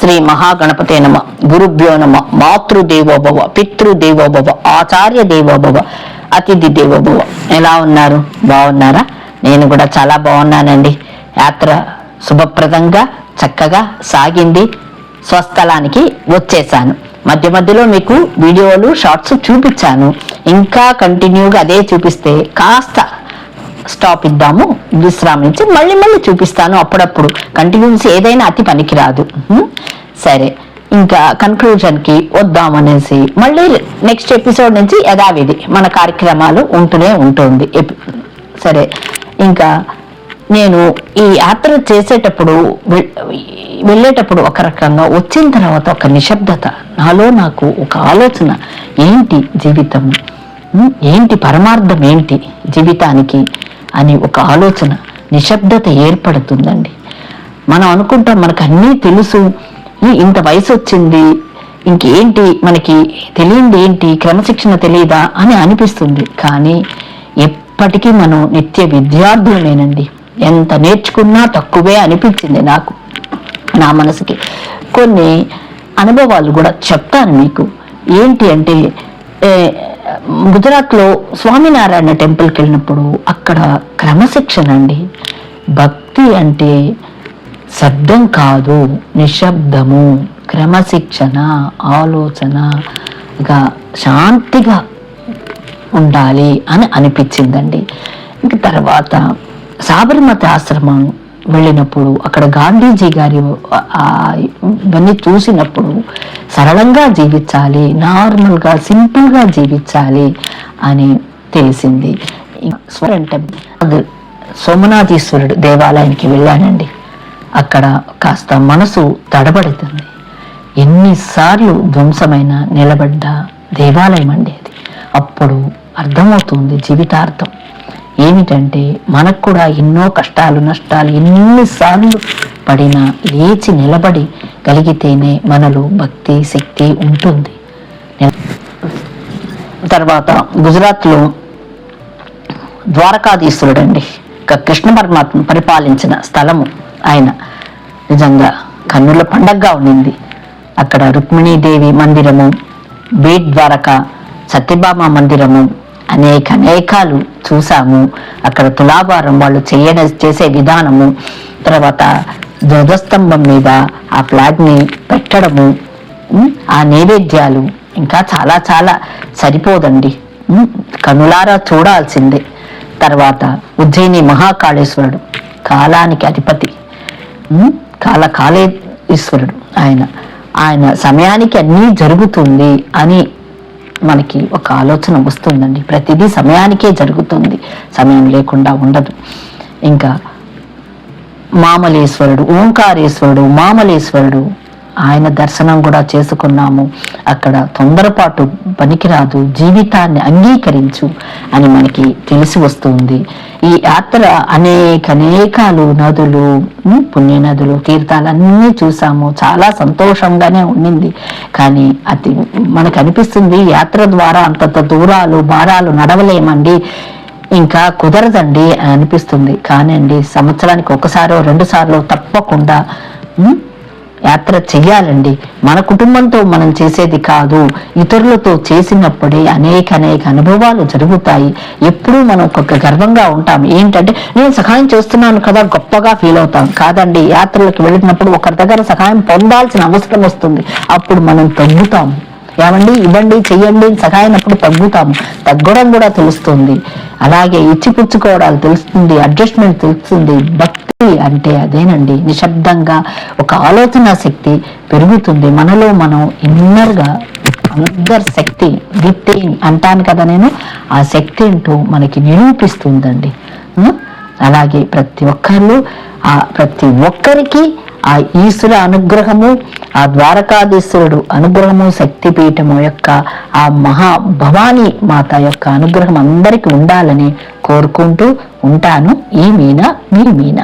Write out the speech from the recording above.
శ్రీ మహాగణపతే నమ. గురుభ్యో నమ. మాతృదేవోభవ పితృదేవోభవ ఆచార్య దేవోభవ అతిథి దేవోభవ ఎలా ఉన్నారు? బాగున్నారా? నేను కూడా చాలా బాగున్నానండి. యాత్ర శుభప్రదంగా చక్కగా సాగింది. స్వస్థలానికి వచ్చేసాను. మధ్య మధ్యలో మీకు వీడియోలు షార్ట్స్ చూపించాను. ఇంకా కంటిన్యూగా అదే చూపిస్తే కాస్త స్టాప్ ఇద్దాము విశ్రామించి మళ్ళీ మళ్ళీ చూపిస్తాను అప్పుడప్పుడు. కంటిన్యూస్ ఏదైనా అతి పనికిరాదు. సరే ఇంకా కన్క్లూజన్కి వద్దామనేసి మళ్ళీ నెక్స్ట్ ఎపిసోడ్ నుంచి యథావిధి మన కార్యక్రమాలు ఉంటూనే ఉంటుంది. సరే ఇంకా నేను ఈ యాత్ర చేసేటప్పుడు వెళ్ళేటప్పుడు ఒక రకంగా వచ్చిన తర్వాత ఒక నిశ్శబ్దత. నాలో నాకు ఒక ఆలోచన. ఏంటి జీవితం? ఏంటి పరమార్థం ఏంటి జీవితానికి అని ఒక ఆలోచన. నిశ్శబ్దత ఏర్పడుతుందండి. మనం అనుకుంటాం మనకు అన్నీ తెలుసు. ఇంత వయసు వచ్చింది ఇంకేంటి మనకి తెలియంది ఏంటి? క్రమశిక్షణ తెలియదా అని అనిపిస్తుంది. కానీ ఎప్పటికీ మనం నిత్య విద్యార్థులమేనండి. ఎంత నేర్చుకున్నా తక్కువే అనిపించింది నాకు నా మనసుకి. కొన్ని అనుభవాలు కూడా చెప్తాను మీకు. ఏంటి అంటే గుజరాత్లో స్వామినారాయణ టెంపుల్కి వెళ్ళినప్పుడు అక్కడ క్రమశిక్షణ అండి. భక్తి అంటే శబ్దం కాదు నిశ్శబ్దము క్రమశిక్షణ ఆలోచనగా శాంతిగా ఉండాలి అని అనిపించిందండి. ఇంక తర్వాత సాబర్మతి ఆశ్రమం వెళ్ళినప్పుడు అక్కడ గాంధీజీ గారి ఇవన్నీ చూసినప్పుడు సరళంగా జీవించాలి నార్మల్గా సింపుల్గా జీవించాలి అని తెలిసింది. స్వరంటే సోమనాథీశ్వరుడు దేవాలయానికి వెళ్ళానండి. అక్కడ కాస్త మనసు తడబడుతుంది. ఎన్నిసార్లు ధ్వంసమైన నిలబడ్డ దేవాలయం అండి అది. అప్పుడు అర్థమవుతుంది జీవితార్థం. ఏమిటంటే మనకు కూడా ఎన్నో కష్టాలు నష్టాలు ఎన్నిసార్లు పడినా లేచి నిలబడి కలిగితేనే మనలో భక్తి శక్తి ఉంటుంది. తర్వాత గుజరాత్లో ద్వారకాధీశ్వరుడు అండి కృష్ణ పరమాత్మ పరిపాలించిన స్థలము. ఆయన నిజంగా కన్నుల పండగగా ఉండింది. అక్కడ రుక్మిణీదేవి మందిరము బీట్ ద్వారక సత్యభామ మందిరము అనేక అనేకాలు చూసాము. అక్కడ తులాభారం వాళ్ళు చేయని చేసే విధానము తర్వాత ధ్వజస్తంభం మీద ఆ ఫ్లాగ్ని పెట్టడము ఆ నైవేద్యాలు ఇంకా చాలా చాలా సరిపోదండి. కనులారా చూడాల్సిందే. తర్వాత ఉజ్జయిని మహాకాళేశ్వరుడు కాలానికి అధిపతి. కాల కాలే ఈశ్వరుడు ఆయన ఆయన సమయానికి అన్నీ జరుగుతుంది అని మనకి ఒక ఆలోచన వస్తుందండి. ప్రతిదీ సమయానికే జరుగుతుంది. సమయం లేకుండా ఉండదు. ఇంకా మామలేశ్వరుడు ఓంకారేశ్వరుడు మామలేశ్వరుడు ఆయన దర్శనం కూడా చేసుకున్నాము. అక్కడ తొందరపాటు పనికిరాదు. జీవితాన్ని అంగీకరించు అని మనకి తెలిసి వస్తుంది. ఈ యాత్ర అనేక అనేకాలు నదులు పుణ్య నదులు తీర్థాలు అన్నీ చూసాము. చాలా సంతోషంగానే ఉండింది. కానీ అది మనకు అనిపిస్తుంది యాత్ర ద్వారా అంతంత దూరాలు భారాలు నడవలేమండి. ఇంకా కుదరదండి అని అనిపిస్తుంది. కానీ అండి సంవత్సరానికి ఒకసారో రెండు సార్లు తప్పకుండా యాత్ర చెయ్యాలండి. మన కుటుంబంతో మనం చేసేది కాదు. ఇతరులతో చేసినప్పుడే అనేక అనేక అనుభవాలు జరుగుతాయి. ఎప్పుడూ మనం ఒక గర్వంగా ఉంటాం. ఏంటంటే నేను సహాయం చేస్తున్నాను కదా గొప్పగా ఫీల్ అవుతాం. కాదండి యాత్రలకు వెళ్ళినప్పుడు ఒకరి దగ్గర సహాయం పొందాల్సిన అవసరం వస్తుంది. అప్పుడు మనం తగ్గుతాం. ఏమండి? ఇవ్వండి చెయ్యండి సహాయం అప్పుడు తగ్గుతాము తగ్గడం కూడా తెలుస్తుంది. అలాగే ఇచ్చిపుచ్చుకోవడాలు తెలుస్తుంది అడ్జస్ట్మెంట్ తెలుస్తుంది. బట్ అంటే అదేనండి. నిశ్శబ్దంగా ఒక ఆలోచన శక్తి పెరుగుతుంది. మనలో మనం ఇన్నర్గా అందర్ శక్తి విత్ అంటాను కదా నేను ఆ శక్తి ఏంటో మనకి నిరూపిస్తుందండి. అలాగే ప్రతి ఒక్కరు ఆ ప్రతి ఒక్కరికి ఆ ఈశ్వర అనుగ్రహము ఆ ద్వారకాధీశ్వరుడు అనుగ్రహము శక్తిపీఠము యొక్క ఆ మహా భవానీ మాత యొక్క అనుగ్రహం అందరికీ ఉండాలని కోరుకుంటూ ఉంటాను. ఈ మీన మీ మీన.